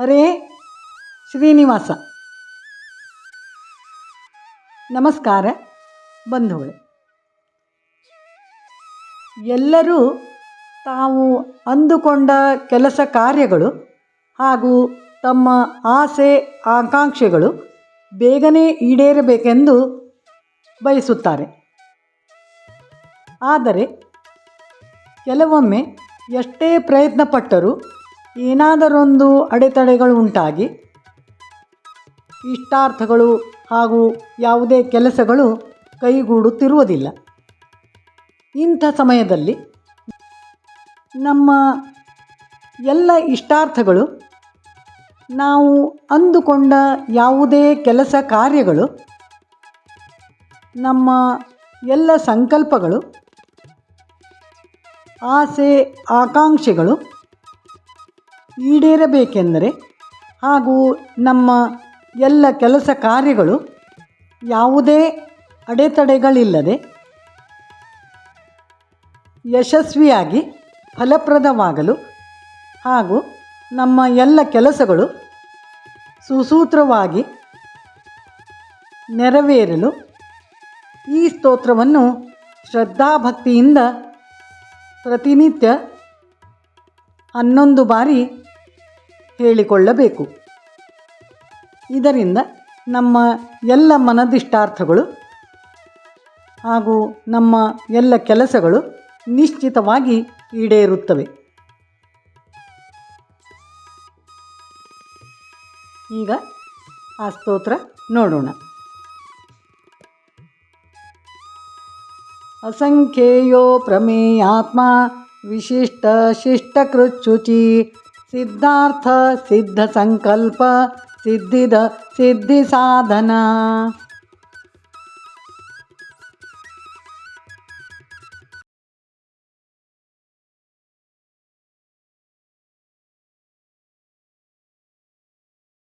ಹರೇ ಶ್ರೀನಿವಾಸ. ನಮಸ್ಕಾರ ಬಂಧುಗಳೇ. ಎಲ್ಲರೂ ತಾವು ಅಂದುಕೊಂಡ ಕೆಲಸ ಕಾರ್ಯಗಳು ಹಾಗೂ ತಮ್ಮ ಆಸೆ ಆಕಾಂಕ್ಷೆಗಳು ಬೇಗನೆ ಈಡೇರಬೇಕೆಂದು ಬಯಸುತ್ತಾರೆ. ಆದರೆ ಕೆಲವೊಮ್ಮೆ ಎಷ್ಟೇ ಪ್ರಯತ್ನ ಪಟ್ಟರೂ ಏನಾದರೊಂದು ಅಡೆತಡೆಗಳು ಉಂಟಾಗಿ ಇಷ್ಟಾರ್ಥಗಳು ಹಾಗೂ ಯಾವುದೇ ಕೆಲಸಗಳು ಕೈಗೂಡುತ್ತಿರುವುದಿಲ್ಲ. ಇಂಥ ಸಮಯದಲ್ಲಿ ನಮ್ಮ ಎಲ್ಲ ಇಷ್ಟಾರ್ಥಗಳು ನಾವು ಅಂದುಕೊಂಡ ಯಾವುದೇ ಕೆಲಸ ಕಾರ್ಯಗಳು, ನಮ್ಮ ಎಲ್ಲ ಸಂಕಲ್ಪಗಳು, ಆಸೆ, ಆಕಾಂಕ್ಷೆಗಳು ಈಡೇರಬೇಕೆಂದರೆ ಹಾಗೂ ನಮ್ಮ ಎಲ್ಲ ಕೆಲಸ ಕಾರ್ಯಗಳು ಯಾವುದೇ ಅಡೆತಡೆಗಳಿಲ್ಲದೆ ಯಶಸ್ವಿಯಾಗಿ ಫಲಪ್ರದವಾಗಲು ಹಾಗೂ ನಮ್ಮ ಎಲ್ಲ ಕೆಲಸಗಳು ಸುಸೂತ್ರವಾಗಿ ನೆರವೇರಲು ಈ ಸ್ತೋತ್ರವನ್ನು ಶ್ರದ್ಧಾಭಕ್ತಿಯಿಂದ ಪ್ರತಿನಿತ್ಯ ಹನ್ನೊಂದು ಬಾರಿ ಹೇಳಿಕೊಳ್ಳಬೇಕು. ಇದರಿಂದ ನಮ್ಮ ಎಲ್ಲ ಮನದಿಷ್ಟಾರ್ಥಗಳು ಹಾಗೂ ನಮ್ಮ ಎಲ್ಲ ಕೆಲಸಗಳು ನಿಶ್ಚಿತವಾಗಿ ಈಡೇರುತ್ತವೆ. ಈಗ ಆ ಸ್ತೋತ್ರ ನೋಡೋಣ. ಅಸಂಖ್ಯೇಯೋ ಪ್ರಮೇಯಾತ್ಮ, ವಿಶಿಷ್ಟ ಶಿಷ್ಟಕೃಚ್ಯುಚಿ सिद्धार्थ सिद्ध संकल्प सिद्धिद सिद्धि साधना